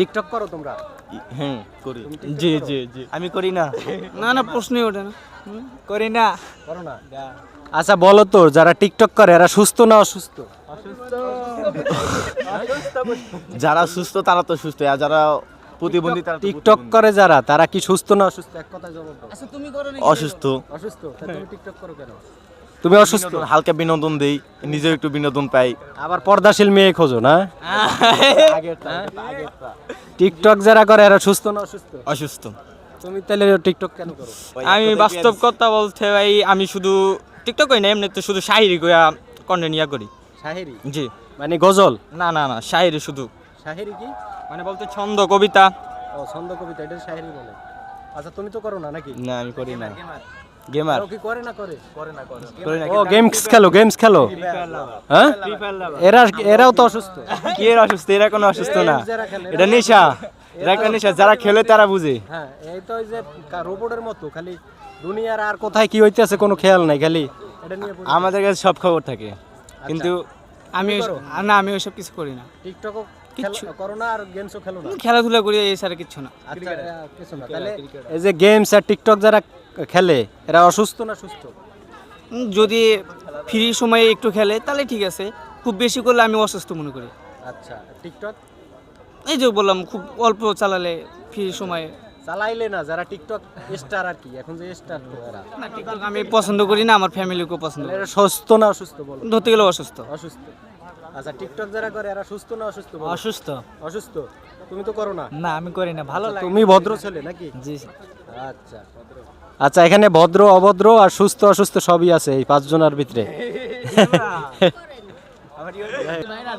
TikTok করো তোমরা? হ্যাঁ করি। জি জি জি। আমি করি না। না না প্রশ্নই ওঠে না। করি না। করো না। আচ্ছা বলো তো যারা টিকটক করে এরা সুস্থ না অসুস্থ? যারা সুস্থ তারা তো সুস্থ। আর যারা প্রতিবন্ধী তারা টিকটক করে যারা তারা কি সুস্থ না অসুস্থ? এক কথা জবাব দাও। আচ্ছা তুমি করো অসুস্থ। অসুস্থ? তুমি টিকটক করো কেন? তুমি অসুস্থ? হালকা বিনোদন দেই নিজেও একটু বিনোদন পাই। আবার পর্দাশীল মেয়ে খোঁজো না? টিকটক যারা করে এরা সুস্থ না অসুস্থ? অসুস্থ। তুমি তাহলে টিকটক কেন করো? আমি বাস্তব কথা বলতে ভাই আমি শুধু টিকটক করি না এমনি তো শুধু শাহিরি কইয়া কন্টেন্ট ইয়া করি। শাহেরি? জি। মানে গজল? না না না শাহিরি শুধু। শাহেরি কি? মানে বলতে ছন্দ কবিতা। ও ছন্দ কবিতা এটা শাহেরি বলে। আচ্ছা তুমি তো করো না নাকি? না আমি করি না। গেমার কি করে না করে? করে না করে ও গেমস খেলো গেমস খেলো। হ্যাঁ? এরা এরাও তো অসুস্থ। কি এর অসুস্থ? এরা কোনো অসুস্থ না। এটা নেশা। এটা একটা নেশা যারা খেলে তারা বুঝে। হ্যাঁ এই তো ওই যে রোবটের মতো খালি দুনিয়ার আর কোথায় কি হইতেছে কোনো খেয়াল নাই খালি আমাদের কাছে সব খবর থাকে। কিন্তু আমি? না আমি ওইসব কিছু করি না। টিকটকও কিচ্ছু। খেলো- করো না আর গেমসও খেলো না। খেলাধুলা করি এই না। আচ্ছা কিছু না। তাহলে এই যে গেমস আর টিকটক যারা খেলে? এরা অসুস্থ না সুস্থ? যদি ফ্রি সময়ে একটু খেলে তাহলে ঠিক আছে। খুব বেশি করলে আমি অসুস্থ মনে করি। আচ্ছা টিকটক? এই যে বললাম খুব অল্প চালালে ফ্রি সময়ে। চালাইলে না যারা টিকটক স্টার আর কি এখন যে স্টার এরা। না টিকটক আমি পছন্দ করি না আমার ফ্যামিলিকেও পছন্দ এরা সুস্থ না অসুস্থ বলো? ধরতে গেলে অসুস্থ। অসুস্থ। আচ্ছা টিকটক যারা করে এরা সুস্থ না অসুস্থ বলো? অসুস্থ। অসুস্থ? তুমি তো করো না? না আমি করি না ভালো লাগে। তুমি ভদ্র ছেলে নাকি? জি। আচ্ছা। আচ্ছা এখানে ভদ্র অভদ্র আর সুস্থ অসুস্থ সবই আছে এই পাঁচজনের ভিতরে।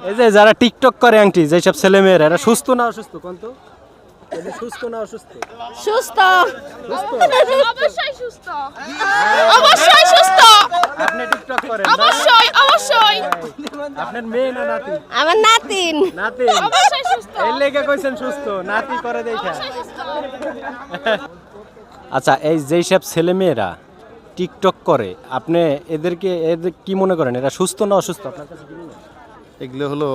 এই যে যারা টিকটক করে আংটি যেসব ছেলে মেয়েরা এরা সুস্থ না অসুস্থ কোন তো সুস্থ না অসুস্থ? সুস্থ। সুস্থ? অবশ্যই সুস্থ। অবশ্যই সুস্থ। আপনি টিকটক করেন অবশ্যই অবশ্যই। আপনার মেয়ে না নাতি? আমার নাতিন নাতি? অবশ্যই সুস্থ। এই লেগে কইছেন সুস্থ নাতি করে দেখা। আচ্ছা এই যেই সব ছেলে মেয়েরা টিকটক করে, আপনি এদেরকে, এদের কি মনে করেন? এরা সুস্থ না অসুস্থ? আপনার কাছে? এগুলো হলো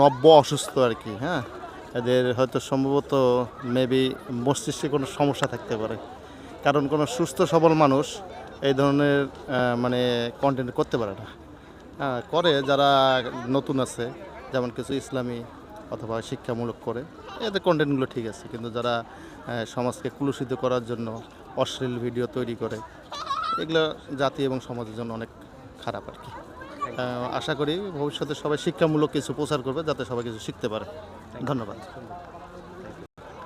নব্য অসুস্থ আর কি হ্যাঁ? এদের হয়তো সম্ভবত মেবি মস্তিষ্কে কোনো সমস্যা থাকতে পারে। কারণ কোনো সুস্থ, সবল মানুষ এই ধরনের মানে কন্টেন্ট করতে পারে না। হ্যাঁ করে যারা নতুন আছে, যেমন কিছু ইসলামী অথবা শিক্ষামূলক করে, এদের কন্টেন্টগুলো ঠিক আছে। কিন্তু যারা সমাজকে কুলুষিত করার জন্য অশ্লীল ভিডিও তৈরি করে। এগুলো জাতি এবং সমাজের জন্য অনেক খারাপ আর কি। আশা করি ভবিষ্যতে সবাই শিক্ষামূলক কিছু প্রচার করবে যাতে সবাই কিছু শিখতে পারে। ধন্যবাদ।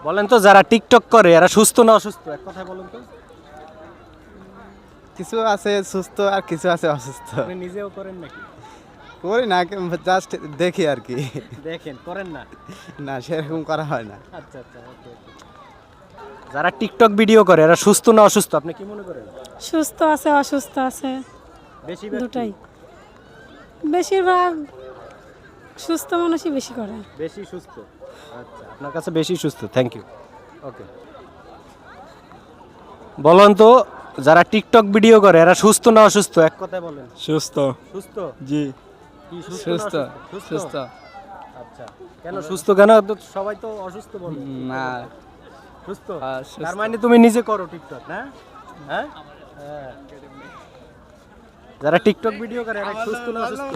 বলেন তো যারা টিকটক করে এরা সুস্থ না অসুস্থ? এক কথায় বলেন তো। কিছু আছে সুস্থ আর কিছু আছে অসুস্থ। নিজেও করেন নাকি? করি না জাস্ট দেখি আর কি। দেখেন করেন না? না সেরকম করা হয় না। আচ্ছা আচ্ছা যারা টিকটক ভিডিও করে এরা সুস্থ না অসুস্থ? আপনি কি মনে করেন? সুস্থ আছে অসুস্থ আছে। বেশি দুটাই। বেশিরভাগ সুস্থ মানুষই বেশি করে। বেশি সুস্থ? আচ্ছা আপনার কাছে বেশি সুস্থ থ্যাংক ইউ ওকে বলুন তো যারা টিকটক ভিডিও করে এরা সুস্থ না অসুস্থ? এক কথায় বলেন। সুস্থ। সুস্থ? জি। সুস্থ সুস্থ আচ্ছা। কেন সুস্থ? কেন? সবাই তো অসুস্থ বলে। না। সুস্থ? হ্যাঁ, তার মানে তুমি নিজে করো টিকটক না? হ্যাঁ? হ্যাঁ। যারা টিকটক ভিডিও করে সুস্থ না অসুস্থ?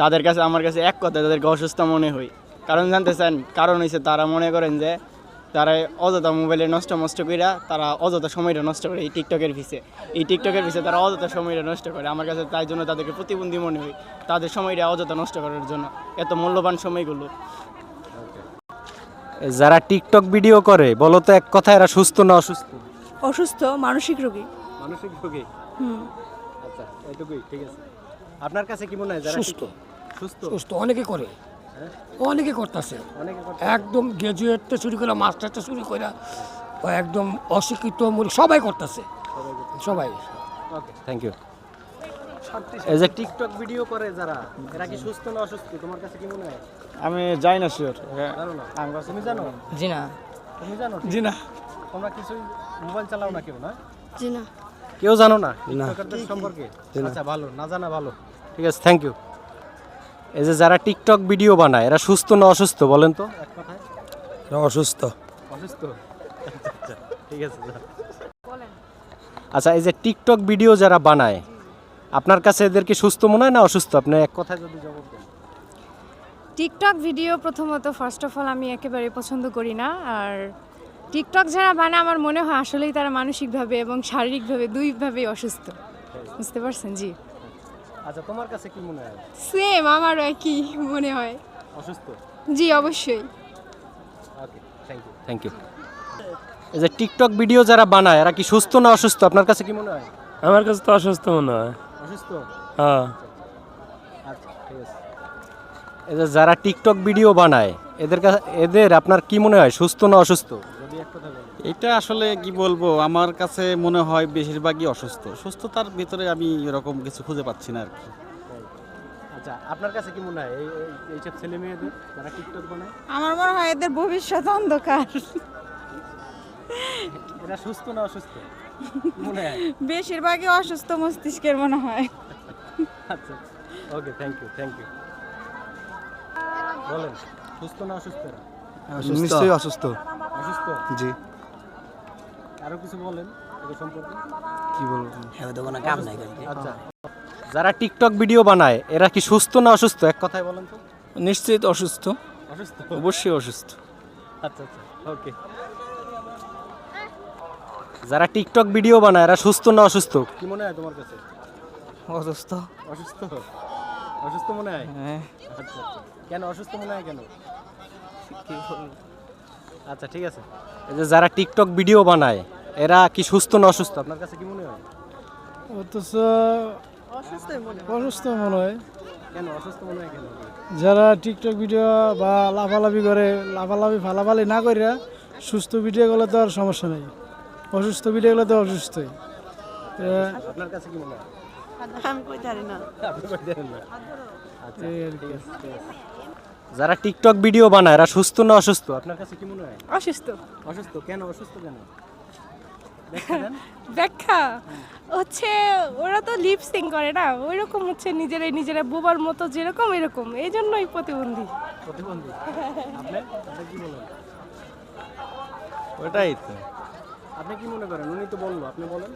তাদের কাছে আমার কাছে এক কথা তাদেরকে অসুস্থ মনে হয়। কারণ জানতে চান কারণ হয়েছে তারা মনে করেন যে তারা অযথা মোবাইলে নষ্ট নষ্ট কইরা তারা অযথা সময়টা নষ্ট করে এই টিকটকের পিছে। এই টিকটকের পিছে তারা অযথা সময়টা নষ্ট করে। আমার কাছে তাই জন্য তাদেরকে প্রতিবন্ধী মনে হয়। তাদের সময়টা অযথা নষ্ট করার জন্য। এত মূল্যবান সময়গুলো। যারা টিকটক ভিডিও করে বলো তো এক কথা এরা সুস্থ না অসুস্থ? অসুস্থ মানসিক রোগী। মানসিক রোগী? হুম। আচ্ছা এটুকুই ঠিক আছে। আপনার কাছে কি মনে হয় যারা সুস্থ। সুস্থ? সুস্থ অনেকে করে। অনেকে করতেছে। অনেকে করতে- একদম গ্রাজুয়েট থেকে শুরু করে মাস্টার থেকে শুরু করে একদম অশিক্ষিত মূল- সবাই করতেছে। সবাই ওকে থ্যাংক ইউ এই যে টিকটক ভিডিও করে যারা এরা কি সুস্থ না অসুস্থ? তোমার কাছে কি মনে হয়? আমি যাই না শিওর জানো না? তুমি জানো? জি না। তুমি জানো? জি না। তোমরা কিছু মোবাইল চালাও না কেউ না? জি না। কেউ জানো না? টিকটকারদের সম্পর্কে? আচ্ছা ভালো। না জানা ভালো। ঠিক আছে থ্যাংক ইউ এই যে যারা টিকটক ভিডিও বানায় এরা সুস্থ না অসুস্থ বলেন তো? এক কথায়। অসুস্থ। অসুস্থ? আচ্ছা, আচ্ছা, ঠিক আছে আচ্ছা এই যে টিকটক ভিডিও যারা বানায় আপনার কাছে এদেরকে সুস্থ মনে হয় না অসুস্থ? আপনি এক কথায় যদি জবাব দেন। টিকটক ভিডিও প্রথমত ফার্স্ট অফ অল আমি একেবারে পছন্দ করি না। আর টিকটক যারা বানায় আমার মনে হয় আসলেই তারা মানসিকভাবে এবং শারীরিকভাবে দুইভাবেই অসুস্থ। বুঝতে পারছেন? জি। আচ্ছা তোমার কাছে কি মনে হয়? সেম আমারও একই মনে হয়। অসুস্থ? জি অবশ্যই। Okay thank you thank you এই যে টিকটক ভিডিও যারা বানায় এরা কি সুস্থ না অসুস্থ? আপনার কাছে কি মনে হয়? আমার কাছে তো অসুস্থ মনে হয়। অসুস্থ? হ্যাঁ। আচ্ছা ঠিক আছে। এই যে যারা টিকটক ভিডিও বানায় এদের কাছে এদের আপনার কি মনে হয় সুস্থ না অসুস্থ? যদি এক কথা বলেন। এটা আসলে কি বলব আমার কাছে মনে হয় বেশিরভাগই অসুস্থ। সুস্থতার ভিতরে আমি এরকম কিছু খুঁজে পাচ্ছি না আর কি। আচ্ছা আপনার কাছে কি মনে হয় এই এই- এইসব ছেলে মেয়েদের যারা টিকটক বানায়? আমার মনে হয় এদের ভবিষ্যৎ অন্ধকার। এরা সুস্থ না অসুস্থ? বেশিরভাগই অসুস্থ মস্তিষ্কের মনে হয়। আচ্ছা okay thank you thank you বলেন সুস্থ না অসুস্থ। নিশ্চয়ই অসুস্থ। অসুস্থ? জি। আরও কিছু বলেন সম্পর্কে? কি বলব? আচ্ছা যারা টিকটক ভিডিও বানায় এরা কি সুস্থ না অসুস্থ? এক কথায় বলেন তো। নিশ্চিত অসুস্থ। অসুস্থ? অবশ্যই অসুস্থ। আচ্ছা আচ্ছা ওকে যারা টিকটক ভিডিও বানায় এরা সুস্থ না অসুস্থ? কি মনে হয় তোমার কাছে? অসুস্থ। অসুস্থ? অসুস্থ মনে হয়? হ্যাঁ। আচ্ছা কেন অসুস্থ মনে হয় কেন? আচ্ছা ঠিক আছে। এই যে যারা টিকটক ভিডিও বানায় এরা কি সুস্থ না অসুস্থ? আপনার কাছে কি মনে হয়? অথচ অসুস্থ মনে হয়। কেন অসুস্থ মনে হয় কেন? যারা টিকটক ভিডিও বা লাফালাফি করে লাফালাফি ফালাফালি না করে সুস্থ ভিডিও গুলো তো আর সমস্যা নেই। অসুস্থ ভিডিও গুলো তো অসুস্থই আপনার কাছে কি মনে হয়? আচ্ছা। যারা টিকটক ভিডিও বানায় এরা সুস্থ না অসুস্থ? আপনার কাছে কি মনে হয়? অসুস্থ। অসুস্থ? কেন অসুস্থ কেন? ব্যাখ্যা হচ্ছে ওরা তো লিপ সিং করে না। ওই রকম হচ্ছে নিজেরাই নিজেরা বোবার মতো যেরকম এরকম। এই জন্যই প্রতিবন্ধী। প্রতিবন্ধী? আপনি আপনি কি বলেন ওটাই তো। আপনি কি মনে করেন? উনি তো বলল আপনি বলেন।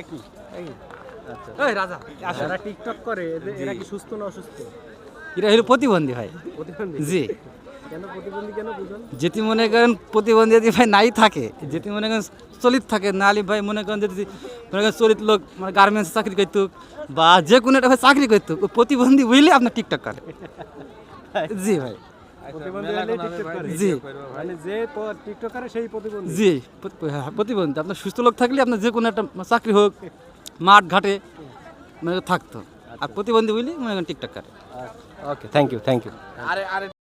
একই একই। আচ্ছা। যারা টিকটক করে এরা কি সুস্থ না অসুস্থ? এটা হলো প্রতিবন্ধী ভাই। প্রতিবন্ধী? জি। কেন প্রতিবন্ধী কেন বুঝুন যেটি মনে করেন প্রতিবন্ধী যদি ভাই নাই থাকে যেটি মনে করেন চলিত থাকে ভাই মনে করেন যদি মনে করেন চলিত লোক মানে গার্মেন্টস চাকরি করতো বা যে কোনো একটা ভাই চাকরি করতো প্রতিবন্ধী বুঝলে আপনার টিকটক করে। জি ভাই। জি। মানে জি হ্যাঁ, প্রতিবন্ধী। আপনার সুস্থ লোক থাকলে আপনার যে কোনো একটা চাকরি হোক মাঠ ঘাটে মানে থাকতো। আর প্রতিবন্ধী বুঝলি মনে করেন টিকটক করে okay thank you thank you